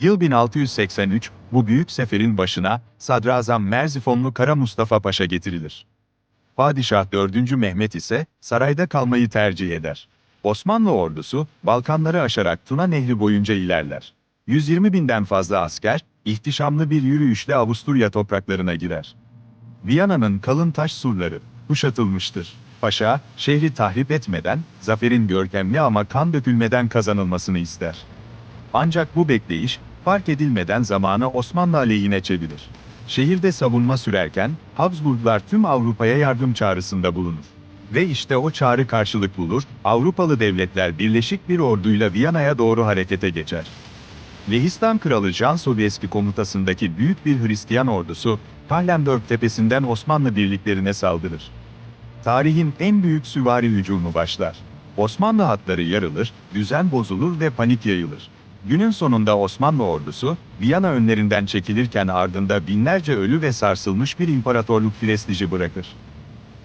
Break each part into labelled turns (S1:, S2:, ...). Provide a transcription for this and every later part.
S1: Yıl 1683, bu büyük seferin başına Sadrazam Merzifonlu Kara Mustafa Paşa getirilir. Padişah 4. Mehmet ise sarayda kalmayı tercih eder. Osmanlı ordusu Balkanları aşarak Tuna Nehri boyunca ilerler. 120 binden fazla asker, ihtişamlı bir yürüyüşle Avusturya topraklarına girer. Viyana'nın kalın taş surları kuşatılmıştır. Paşa, şehri tahrip etmeden, zaferin görkemli ama kan dökülmeden kazanılmasını ister. Ancak bu bekleyiş, fark edilmeden zamanı Osmanlı aleyhine çevirir. Şehirde savunma sürerken, Habsburglar tüm Avrupa'ya yardım çağrısında bulunur. Ve işte o çağrı karşılık bulur, Avrupalı devletler birleşik bir orduyla Viyana'ya doğru harekete geçer. Lehistan Kralı Jan Sobieski komutasındaki büyük bir Hristiyan ordusu, Kahlenberg tepesinden Osmanlı birliklerine saldırır. Tarihin en büyük süvari hücumu başlar. Osmanlı hatları yarılır, düzen bozulur ve panik yayılır. Günün sonunda Osmanlı ordusu, Viyana önlerinden çekilirken ardında binlerce ölü ve sarsılmış bir imparatorluk prestiji bırakır.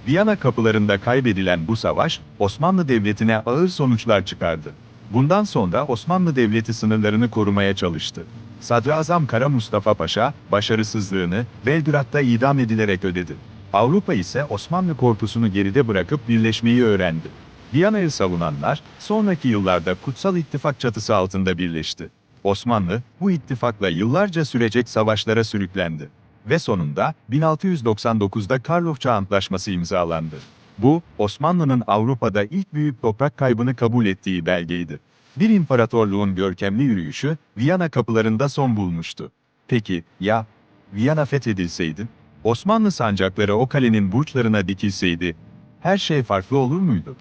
S1: Viyana kapılarında kaybedilen bu savaş, Osmanlı Devleti'ne ağır sonuçlar çıkardı. Bundan sonra Osmanlı Devleti sınırlarını korumaya çalıştı. Sadrazam Kara Mustafa Paşa, başarısızlığını Belgrad'da idam edilerek ödedi. Avrupa ise Osmanlı korpusunu geride bırakıp birleşmeyi öğrendi. Viyana'yı savunanlar, sonraki yıllarda Kutsal İttifak çatısı altında birleşti. Osmanlı, bu ittifakla yıllarca sürecek savaşlara sürüklendi. Ve sonunda 1699'da Karlofça Antlaşması imzalandı. Bu, Osmanlı'nın Avrupa'da ilk büyük toprak kaybını kabul ettiği belgeydi. Bir imparatorluğun görkemli yürüyüşü, Viyana kapılarında son bulmuştu. Peki, ya Viyana fethedilseydi? Osmanlı sancakları o kalenin burçlarına dikilseydi, her şey farklı olur muydu?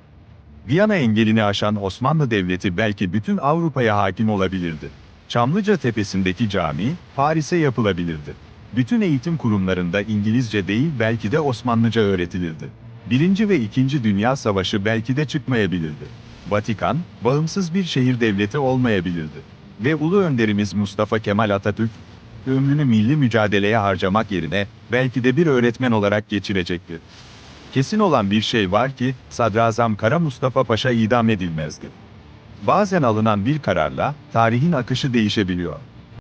S1: Viyana engelini aşan Osmanlı Devleti belki bütün Avrupa'ya hakim olabilirdi. Çamlıca Tepesi'ndeki cami, Paris'e yapılabilirdi. Bütün eğitim kurumlarında İngilizce değil belki de Osmanlıca öğretilirdi. Birinci ve İkinci Dünya Savaşı belki de çıkmayabilirdi. Vatikan, bağımsız bir şehir devleti olmayabilirdi. Ve ulu önderimiz Mustafa Kemal Atatürk, ömrünü milli mücadeleye harcamak yerine belki de bir öğretmen olarak geçirecekti. Kesin olan bir şey var ki, Sadrazam Kara Mustafa Paşa idam edilmezdi. Bazen alınan bir kararla tarihin akışı değişebiliyor.